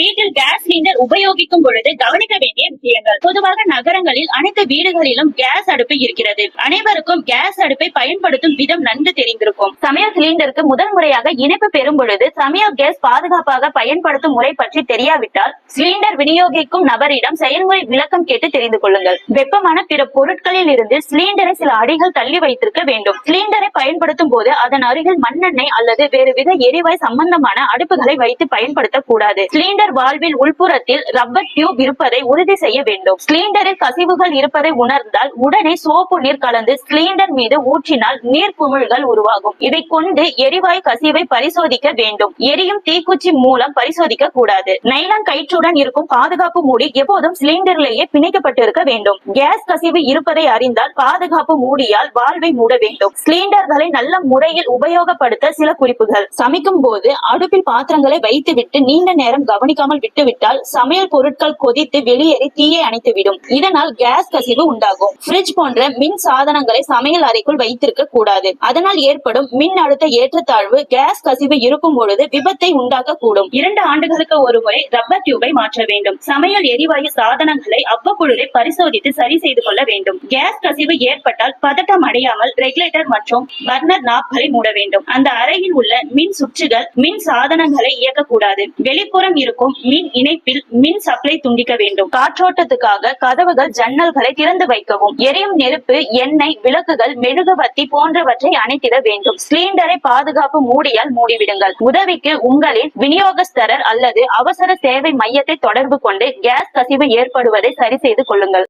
வீட்டில் gas cylinder உபயோகிக்கும் பொழுது கவனிக்க வேண்டிய விஷயங்கள். பொதுவாக நகரங்களில் அனைத்து வீடுகளிலும் கேஸ் அடுப்பு இருக்கிறது. அனைவருக்கும் கேஸ் அடுப்பை பயன்படுத்தும் விதம் நன்கு தெரிந்திருக்கும். சமையல் சிலிண்டருக்கு முதல் முறையாக இணைப்பு பெறும் பொழுது சமையல் கேஸ் பாதுகாப்பாக பயன்படுத்தும் முறை பற்றி தெரியாவிட்டால் சிலிண்டர் விநியோகிக்கும் நபரிடம் செயல்முறை விளக்கம் கேட்டு தெரிந்து கொள்ளுங்கள். வெப்பமான பிற பொருட்களில் இருந்து சிலிண்டரை சில அடிகள் தள்ளி வைத்திருக்க வேண்டும். சிலிண்டரை பயன்படுத்தும் போது அதன் அருகில் மண்ணெண்ணெய் அல்லது வேறு வித எரிவாயு சம்பந்தமான அடுப்புகளை வைத்து பயன்படுத்தக்கூடாது. சிலிண்டர் சிலிண்டர் வால்வில் உள்புறத்தில் ரப்பர் டியூப் இருப்பதை உறுதி செய்ய வேண்டும். சிலிண்டரில் கசிவுகள் இருப்பதை உணர்ந்தால் உடனே சோப்பு நீர் கலந்து சிலிண்டர் மீது ஊற்றினால் நீர் குமிழ்கள் உருவாகும். இதை கொண்டு எரிவாயு கசிவை பரிசோதிக்க வேண்டும். எரியும் தீக்குச்சி மூலம் பரிசோதிக்க கூடாது. நைலான் கயிற்றுடன் இருக்கும் பாதுகாப்பு மூடி எப்போதும் சிலிண்டரிலேயே பிணைக்கப்பட்டிருக்க வேண்டும். கேஸ் கசிவு இருப்பதை அறிந்தால் பாதுகாப்பு மூடியால் வால்வை மூட வேண்டும். சிலிண்டர்களை நல்ல முறையில் உபயோகப்படுத்த சில குறிப்புகள். சமைக்கும் போது அடுப்பில் பாத்திரங்களை வைத்துவிட்டு நீண்ட நேரம் கவனி கவனிக்காமல் விட்டுவிட்டால் சமையல் பொருட்கள் கொதித்து வெளியேறி தீயை அணைத்துவிடும். இதனால் கேஸ் கசிவு உண்டாகும். பிரிட்ஜ் போன்ற மின் சாதனங்களை சமையல் அறைக்குள் வைத்திருக்க கூடாது. அதனால் ஏற்படும் மின் அழுத்த ஏற்றத்தாழ்வு கேஸ் கசிவு இருக்கும் பொழுது விபத்தை உண்டாக்க கூடும் இரண்டு ஆண்டுகளுக்கு ஒரு முறை ரப்பர் டியூபை மாற்ற வேண்டும். சமையல் எரிவாயு சாதனங்களை அவ்வப்பொழுதே பரிசோதித்து சரி செய்து கொள்ள வேண்டும். கேஸ் கசிவு ஏற்பட்டால் பதட்டம் அடையாமல் ரெகுலேட்டர் மற்றும் பர்னர் நாப்களை மூட வேண்டும். அந்த அறையில் உள்ள மின் சுற்றுகள் மின் சாதனங்களை இயக்கக்கூடாது. வெளிப்புறம் இருக்கும் மின் இணைப்பில் மின் சப்ளை துண்டிக்க வேண்டும். காற்றோட்டத்துக்காக கதவுகள் ஜன்னல்களை திறந்து வைக்கவும். எரியும் நெருப்பு எண்ணெய் விளக்குகள் மெழுகுவர்த்தி போன்றவற்றை அணைத்திட வேண்டும். சிலிண்டரை பாதுகாப்பு மூடியால் மூடிவிடுங்கள். உதவிக்கு உங்களின் விநியோகஸ்தரர் அல்லது அவசர சேவை மையத்தை தொடர்பு கொண்டு கேஸ் கசிவு ஏற்படுவதை சரி செய்து கொள்ளுங்கள்.